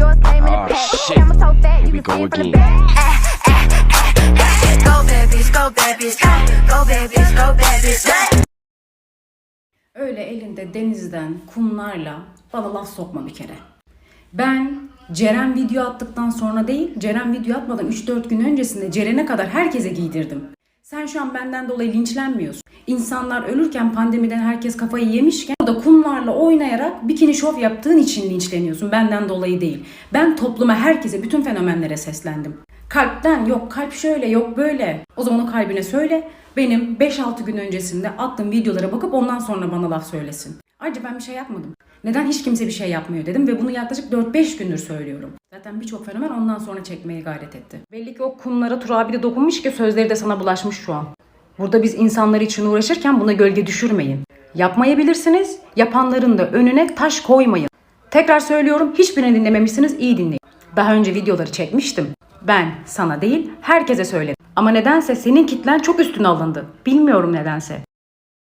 yours came in a Oh, pack. shit. Camera so fat, Here you we can see from the again. back. Go babies, go babies, go, go babies, go babies. Öyle elinde denizden, kumlarla bana laf sokma bir kere. Ben Ceren video attıktan sonra değil, Ceren video atmadan 3-4 gün öncesinde Ceren'e kadar herkese giydirdim. Sen şu an benden dolayı linçlenmiyorsun. İnsanlar ölürken pandemiden herkes kafayı yemişken da kumlarla oynayarak bikini şov yaptığın için linçleniyorsun. Benden dolayı değil. Ben topluma, herkese, bütün fenomenlere seslendim. Kalpten yok kalp şöyle yok böyle. O zaman o kalbine söyle. Benim 5-6 gün öncesinde attığım videolara bakıp ondan sonra bana laf söylesin. Ayrıca ben bir şey yapmadım. Neden hiç kimse bir şey yapmıyor dedim ve bunu yaklaşık 4-5 gündür söylüyorum. Zaten birçok fenomen ondan sonra çekmeye gayret etti. Belli ki o kumlara Turabi de dokunmuş ki sözleri de sana bulaşmış şu an. Burada biz insanlar için uğraşırken buna gölge düşürmeyin. Yapmayabilirsiniz, yapanların da önüne taş koymayın. Tekrar söylüyorum, hiçbirini dinlememişsiniz, iyi dinleyin. Daha önce videoları çekmiştim. Ben sana değil, herkese söyledim. Ama nedense senin kitlen çok üstüne alındı. Bilmiyorum nedense.